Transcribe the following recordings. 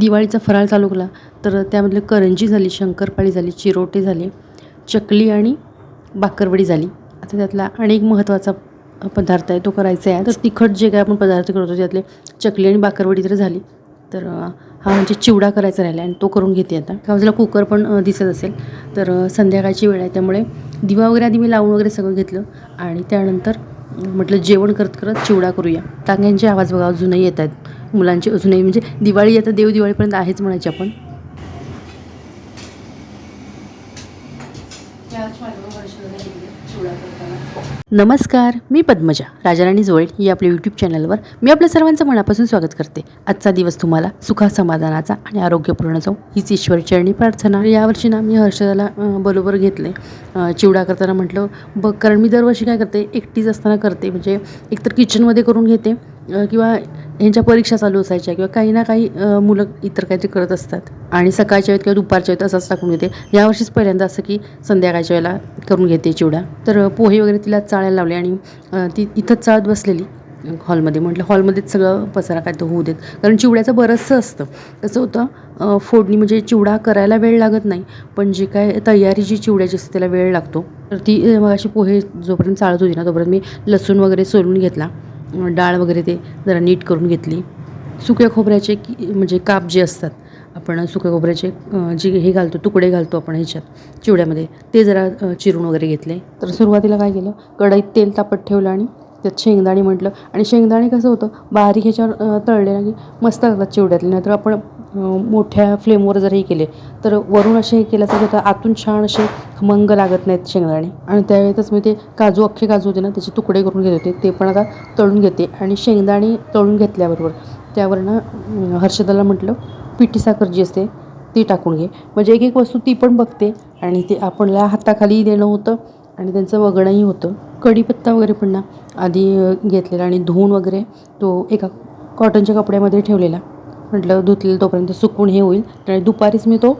दिवाळीचा फराळ चालू केला. तर त्यामधले करंजी झाली शंकरपाळी झाली चिरोटे झाले चकली आणि बाकरवडी झाली. आता त्यातला आणि एक महत्त्वाचा पदार्थ आहे तो करायचा आहे. तर तिखट जे काय आपण पदार्थ करतो त्यातले चकली आणि बाकरवडी तर झाली. तर हा म्हणजे चिवडा करायचा राहिला आणि तो करून घेते आता. का बाजूला कुकर पण दिसत असेल. तर संध्याकाळची वेळ आहे त्यामुळे दिवा वगैरे आधी मी लावून वगैरे सगळं घेतलं आणि त्यानंतर म्हटलं जेवण करत करत चिवडा करूया. टांग्यांचे आवाज बघा अजूनही येत आहेत. मुलांची अजूनही म्हणजे दिवाळी आता देव दिवाळीपर्यंत आहेच म्हणायची आपण. नमस्कार मी पद्मजा राजाराणी जोळे या आपल्या यूट्यूब चॅनलवर मी आपल्या सर्वांचं मनापासून स्वागत करते. आजचा दिवस तुम्हाला सुखा समाधानाचा आणि आरोग्यपूर्ण जाऊ हीच ईश्वरचरणी प्रार्थना. यावर्षी ना मी हर्षदाला बरोबर घेतले चिवडा करताना म्हटलं बघ कारण मी दरवर्षी काय करते एकटीच असताना करते. म्हणजे एकतर किचनमध्ये करून घेते किंवा ह्यांच्या परीक्षा चालू असायच्या किंवा काही ना काही मुलं इतर काहीतरी करत असतात. आणि सकाळच्या वेळेत किंवा दुपारच्या वेळेत असंच टाकून घेते यावर्षीच पहिल्यांदा असं की संध्याकाळच्या वेळेला करून घेते चिवडा. तर पोहे वगैरे तिला चाळायला लावले आणि ती इथंच चाळत बसलेली हॉलमध्ये. म्हटलं हॉलमध्येच सगळं पसारा काय तो होऊ देत. कारण चिवड्याचं बरंचसं असतं. कसं होतं फोडणी म्हणजे चिवडा करायला वेळ लागत नाही पण जी काय तयारी जी चिवड्याची असते त्याला वेळ लागतो. तर ती मग अशी पोहे जोपर्यंत चाळत होती ना तोपर्यंत मी लसूण वगैरे सोलून घेतला. डाळ वगैरे ते जरा नीट करून घेतली. सुक्या खोबऱ्याचे की म्हणजे काप जे असतात आपण सुक्या खोबऱ्याचे जे हे घालतो तुकडे घालतो आपण ह्याच्यात चिवड्यामध्ये ते जरा चिरून वगैरे घेतले. तर सुरुवातीला काय केलं कढईत तेल तापत ठेवलं आणि त्यात शेंगदाणे म्हटलं. आणि शेंगदाणे कसं होतं बारीक ह्याच्यावर तळलेलं तळले ना की मस्त लागतात चिवड्यातले. नाहीतर आपण मोठ्या फ्लेमवर जर हे केले तर वरून असे हे केल्याचं होतं आतून छान असे खमंग लागत नाहीत शेंगदाणे. आणि त्यावेळेतच मी ते काजू अख्खे काजू होते ना त्याचे तुकडे करून घेत होते. ते पण आता तळून घेते. आणि शेंगदाणे तळून घेतल्याबरोबर त्यावर ना हर्षदाला म्हटलं पिठी साखर जी असते ती टाकून घे. म्हणजे एक एक वस्तू ती पण बघते. आणि ते आपणला हाताखाली देणं होतं. आणि त्यांचं वगणंही होतं. कढीपत्ता वगैरे पण ना आधी घेतलेला आणि धुवून वगैरे तो एका कॉटनच्या कपड्यामध्ये ठेवलेला. म्हटलं धुतलेलं तोपर्यंत सुकून हे होईल. आणि दुपारीच मी तो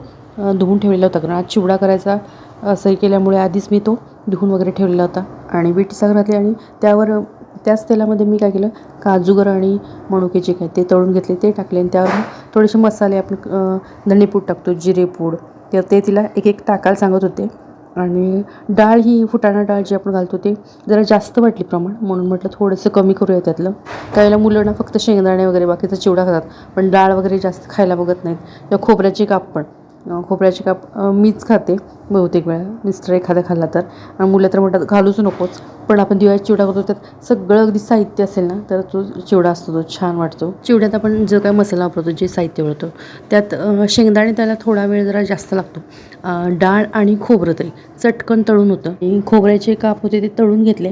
धुवून ठेवलेला होता. कारण आज चिवडा करायचा असंही केल्यामुळे आधीच मी तो धुवून वगैरे ठेवलेला होता. आणि बीट घातली आणि त्यावर त्याच तेलामध्ये मी काय केलं काजूगर आणि मणुकेचे काय ते तळून घेतले ते टाकले आणि त्यावर थोडेसे मसाले आपण धणेपूड टाकतो जिरेपूड. तर ते तिला एक एक टाकायला सांगत होते. आणि डाळ ही फुटाणा डाळ जी आपण घालतो ते जरा जास्त वाटली प्रमाण म्हणून म्हटलं थोडंसं कमी करूया त्यातलं. त्यावेळेला मुलं ना फक्त शेंगदाणे वगैरे बाकीचा चिवडा खातात पण डाळ वगैरे जास्त खायला बघत नाहीत. किंवा खोबऱ्याची काप पण. खोबऱ्याचे काप मीच खाते बहुतेक वेळा. मिस्टर एखादा खाल्ला तर. आणि मुलं तर म्हणतात घालूच नकोच पण आपण दिवाळीत चिवडा करतो त्यात सगळं अगदी साहित्य असेल ना तर तो चिवडा असतो तो छान वाटतो. चिवड्यात आपण जो काय मसाला वापरतो जे साहित्य वापरतो त्यात शेंगदाणे त्याला थोडा वेळ जरा जास्त लागतो. डाळ आणि खोबरं तरी. चटकन तळून होतं. आणि खोबऱ्याचे काप होते ते तळून घेतले.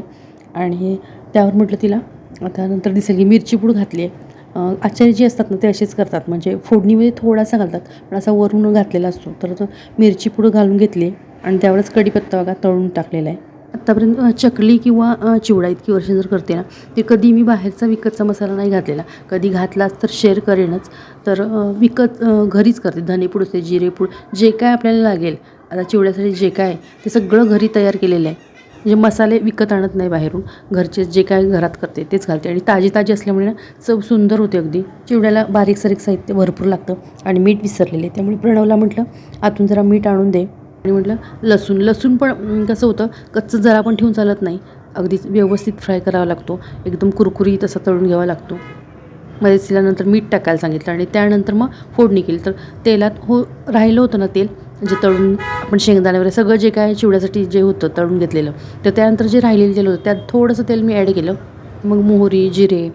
आणि त्यावर म्हटलं तिला आता नंतर दिसेल की मिरची पूड घातली आहे. आचार्य जे असतात ना ते असेच करतात. म्हणजे फोडणीमध्ये म्हणजे थोडासा घालतात पण असा वरून घातलेला असतो. तर तो मिरची पुढं घालून घेतली आणि त्यावेळेस कढीपत्ता बघा तळून टाकलेला आहे. आत्तापर्यंत चकली किंवा चिवडा इतकी वर्ष जर करते ना ते कधी मी बाहेरचा विकतचा मसाला नाही घातलेला. कधी घातलाच तर शेअर करेनच. तर विकत घरीच करते. धनेपूड असते जिरेपूड जे काय आपल्याला लागेल आता चिवड्यासाठी जे काय आहे, ते सगळं घरी तयार केलेलं आहे. म्हणजे मसाले विकत आणत नाही बाहेरून. घरचे जे काय घरात करते तेच घालते. आणि ताजी ताजी असल्यामुळे ना चव सुंदर होते अगदी. चिवड्याला बारीक सारीक साहित्य भरपूर लागतं आणि मीठ विसरलेले त्यामुळे प्रणवला म्हटलं आतून जरा मीठ आणून दे. आणि म्हटलं लसूण. लसूण पण कसं होतं कच्चं जरा पण ठेवून चालत नाही. अगदी व्यवस्थित फ्राय करावा लागतो. एकदम कुरकुरीत असा तळून घ्यावा लागतो. मध्येच तिला नंतर मीठ टाकायला सांगितलं आणि त्यानंतर मग फोडणी केली. तर तेलात हो राहिलं होतं ना तेल जे तळून आपण शेंगदाणे वगैरे सगळं जे काय चिवड्यासाठी जे होतं तळून घेतलेलं तर त्यानंतर जे राहिलेलं तेल होतं त्यात थोडंसं तेल मी ॲड केलं. मग मोहरी जिरे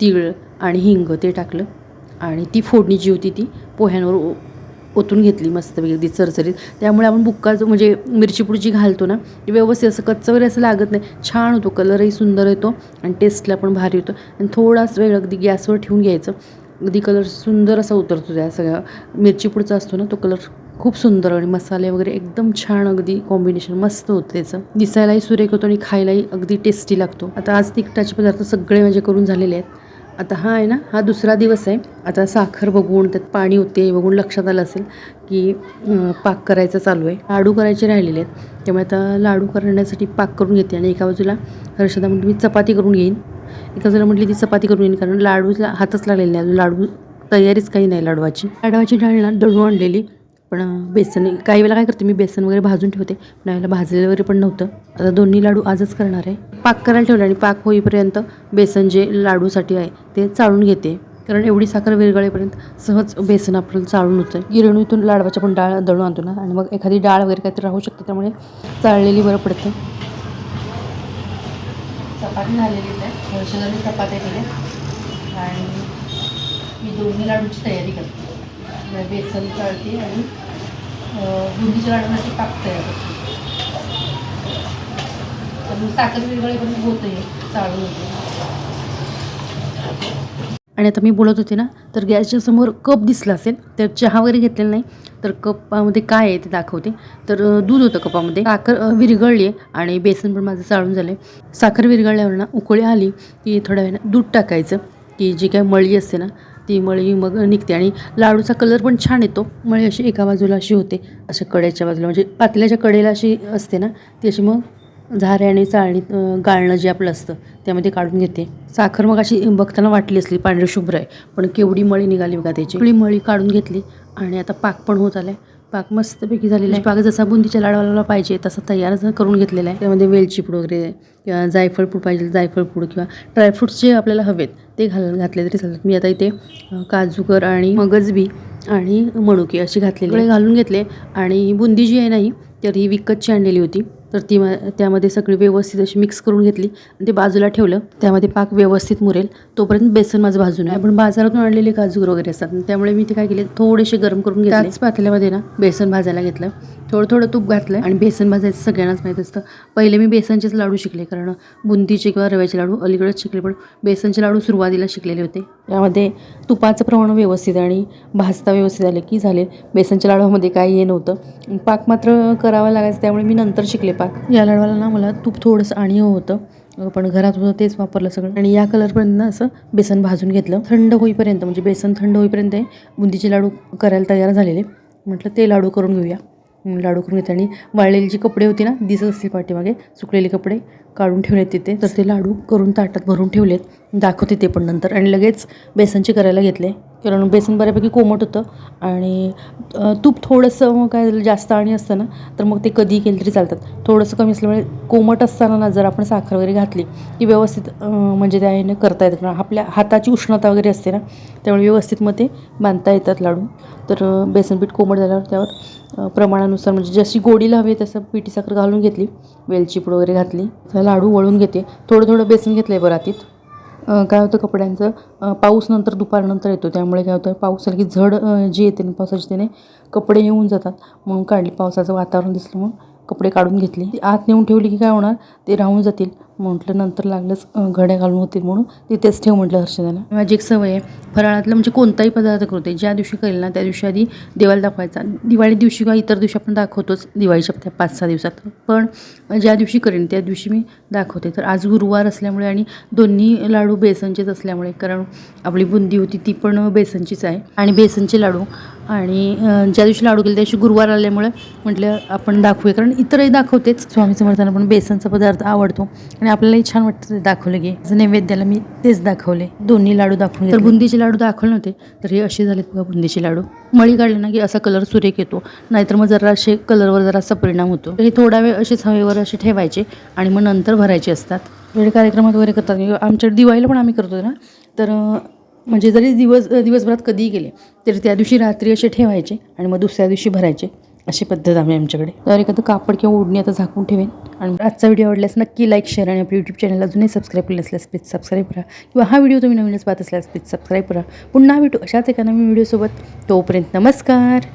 तीळ आणि हिंग ते टाकलं आणि ती फोडणी जी होती ती पोह्यांवर ओ- ओतून घेतली मस्तपैकी अगदी चरचरीत. त्यामुळे आपण बुक्का जो म्हणजे मिरचीपूड जी घालतो ना ती व्यवस्थित असं कच्चं वगैरे असं लागत नाही. छान होतो कलरही सुंदर येतो आणि टेस्टला पण भारी होतो आणि थोडाच वेळ अगदी गॅसवर ठेवून घ्यायचं. अगदी कलर सुंदर असा उतरतो त्या सगळ्या मिरचीपूडचा असतो ना तो कलर खूप सुंदर आणि मसाले वगैरे एकदम छान अगदी कॉम्बिनेशन मस्त होतं त्याचं. दिसायलाही सुरेख होतो आणि खायलाही अगदी टेस्टी लागतो. आता आज तिखटाचे पदार्थ सगळे माझे करून झालेले आहेत. आता हा आहे ना हा दुसरा दिवस आहे. आता साखर बघून त्यात पाणी होते हे बघून लक्षात आलं असेल की पाक करायचा चालू आहे. लाडू करायचे राहिलेले आहेत. त्यामुळे आता लाडू करण्यासाठी पाक करून घेते आणि एका बाजूला हर्षदा म्हणजे मी चपाती करून घेईन. एका बाजूला म्हटली ती चपाती करून घेईन. कारण लाडूला हातच लागलेले नाही. लाडू तयारीच काही नाही लाडवाची. लाडवाची डाळ ना दळून आणलेली. पण बेसन काही वेळेला काय करते मी बेसन वगैरे भाजून ठेवते. पण यावेळेला भाजलेलं वगैरे पण नव्हतं. आता दोन्ही लाडू आजच करणार आहे. पाक करायला ठेवलं आणि पाक होईपर्यंत बेसन जे लाडूसाठी आहे ते चाळून घेते. कारण एवढी साखर विरगळेपर्यंत सहज बेसन आपण चाळून होतं. गिरणीतून लाडवाच्या पण डाळ दळून आणतो ना. आणि मग एखादी डाळ वगैरे काहीतरी राहू शकते त्यामुळे चाळलेली बरं पडतं. चपाती झालेली आहे. हर्षदाने चपात्या केल्या. आणि मी दोन्ही लाडूची तयारी करते. बेसन चाळते आणि बुंदीच्या लाडूसाठी पाक तयार होते तर मग साखर विरघळेपर्यंत होतं हे चाळून. होते आणि आता मी बोलत होते ना तर गॅसच्या समोर कप दिसला असेल तर चहा वगैरे घेतलेला नाही तर कपामध्ये काय आहे ते दाखवते. तर दूध होतं कपामध्ये. साखर विरघळली आहे आणि बेसन पण माझं चाळून झालं आहे साखर विरघळल्यावर ना उकळी आली की थोड्या वेळानं दूध टाकायचं की जी काय मळी असते ना ती मळी मग निघते आणि लाडूचा कलर पण छान येतो. मळी अशी एका बाजूला अशी होते अशा कड्याच्या बाजूला. म्हणजे पातल्याच्या कडेला अशी असते ना ती अशी मग झाऱ्याने चाळणी चाळणीत गाळणं जे आपलं असतं त्यामध्ये काढून घेते. साखर मग अशी बघताना वाटली असली पांढरी शुभ्र आहे. पण केवढी मळी निघाली बघा त्याची. केवढी मळी काढून घेतली आणि आता पाक पण होत आलाय. पाक मस्तपैकी झालेला आहे. पाक जसा बुंदीच्या लाडवाला पाहिजे तसा तयार करून घेतलेला आहे. त्यामध्ये वेलची पूड वगैरे किंवा जायफळ पूड पाहिजे जायफळ पूड किंवा ड्रायफ्रुट्स जे आपल्याला हवेत ते घाल घातले तरी चालतात. मी आता इथे काजूकर आणि मगजबी आणि मणुके अशी घातलेली. घालून घेतले. आणि ही बुंदी जी आहे ना ही तर ही विकतची आणलेली होती. तर ती मा- त्यामध्ये सगळी व्यवस्थित अशी मिक्स करून घेतली आणि ते बाजूला ठेवलं. त्यामध्ये पाक व्यवस्थित मुरेल. तोपर्यंत बेसन माझं भाजून आहे आपण बाजारातून आणलेले काजूगर वगैरे असतात. आणि त्यामुळे मी ते काय केले? थोडेसे गरम करून घेतले. त्याच पातेल्यामध्ये ना बेसन भाजायला घेतलं. थोडं थोडं तूप घातलं आणि बेसन भाजायचं सगळ्यांनाच माहीत असतं. पहिले मी बेसनचेच लाडू शिकले कारण बुंदीचे किंवा रव्याचे लाडू अलीकडेच शिकले पण बेसनचे लाडू सुरुवातीला शिकलेले होते. त्यामध्ये तुपाचं प्रमाण व्यवस्थित आणि भाजता व्यवस्थित आले की झाले. बेसनच्या लाडवामध्ये काही हे नव्हतं. पाक मात्र करावा लागायचं त्यामुळे मी नंतर शिकले. पाक या लाडवाला ना मला तूप थोडंसं आणि होतं. पण घरात होतं तेच वापरलं सगळं. आणि या कलरपर्यंत ना असं बेसन भाजून घेतलं. थंड होईपर्यंत म्हणजे बेसन थंड होईपर्यंत बुंदीचे लाडू करायला तयार झालेले. म्हटलं ते लाडू करून घेऊया. लाडू करून घेतले. आणि वाळलेली जी कपडे होती ना दिसत असतील पाठीमागे सुकलेले कपडे काढून ठेवलेत तिथे. तर ते लाडू करून ताटात भरून ठेवलेत. दाखवते ते पण नंतर. आणि लगेच बेसनचे करायला घेतले. कारण बेसन बऱ्यापैकी कोमट होतं. आणि तूप थोडंसं मग काय झालं जास्त आणि असतं ना तर मग ते कधी केलं तरी चालतात. थोडंसं कमी असल्यामुळे कोमट असताना ना जर आपण साखर वगैरे घातली की व्यवस्थित म्हणजे त्या ह्याने करता येतात. कारण आपल्या हाताची उष्णता वगैरे असते ना त्यामुळे व्यवस्थित मग ते बांधता येतात लाडू. तर बेसन बेसनपीठ कोमट झाल्यावर त्यावर प्रमाणानुसार म्हणजे जशी गोडीला हवी तसं पिठी साखर घालून घेतली. वेलची पूड वगैरे घातली. तर लाडू वळून घेते. थोडं थोडं बेसन घेतलं आहे बरातीत काय होतं कपड्यांचं? पाऊस नंतर दुपारनंतर येतो. त्यामुळे काय होतं? पाऊस आला की झड जी येते ना पावसाची त्याने कपडे येऊन जातात. म्हणून काढली पावसाचं वातावरण दिसलं म्हणून कपडे काढून घेतले. ती आत नेऊन ठेवली की काय होणार? ते राहून जातील. म्हटलं नंतर लागलंच घड्या घालून होतील म्हणून. तिथेच ठेव म्हटलं हर्षदाला. माझी एक सवय आहे फराळातलं म्हणजे कोणताही पदार्थ करते ज्या दिवशी करेल ना त्या दिवशी आधी देवाला दाखवायचा. दिवाळी दिवशी किंवा इतर दिवशी आपण दाखवतोच दिवाळीच्या त्या पाच सहा दिवसात. पण ज्या दिवशी करेन त्या दिवशी मी दाखवते. तर आज गुरुवार असल्यामुळे आणि दोन्ही लाडू बेसनचेच असल्यामुळे कारण आपली बुंदी होती ती पण बेसनचीच आहे. आणि बेसनचे लाडू. आणि ज्या दिवशी लाडू केले त्या दिवशी गुरुवार आल्यामुळे म्हटलं आपण दाखवूया. कारण इतरही दाखवतेच. स्वामी समर्थांना पण बेसनचा पदार्थ आवडतो. आणि आपल्यालाही छान वाटतं ते दाखवलं की. नैवेद्याला मी तेच दाखवले. दोन्ही लाडू दाखवले तर बुंदीचे लाडू दाखवले नव्हते तर हे असे झालेत बघा बुंदीचे लाडू. मळी काढले ना की असा कलर सुरेख येतो नाहीतर मग जरा असे कलरवर जरासा परिणाम होतो. तर हे थोडा वेळ असेच हवेवर असे ठेवायचे आणि मग नंतर भरायचे असतात. वेळ कार्यक्रमात वगैरे करतात. आमच्या दिवाळीला पण आम्ही करतो ना. तर म्हणजे जरी दिवस दिवसभरात कधीही गेले तरी त्या दिवशी रात्री असे ठेवायचे आणि मग दुसऱ्या दिवशी भरायचे. अशी पद्धत आम्ही आमच्याकडे. तर एखादं कापड किंवा ओढणी आता झाकून ठेवेन. आणि आजचा व्हिडिओ आवडल्यास नक्की लाईक शेअर आणि आपल्या यूट्यूब चॅनल अजूनही सबस्क्राईब केलं असल्यास प्लीज सबस्क्राईब करा. किंवा हा व्हिडिओ तुम्ही नवीनच पाहत असल्यास प्लीज सबस्क्राईब करा. पुन्हा भेटू अशाच एका नवीन व्हिडिओसोबत तोपर्यंत नमस्कार.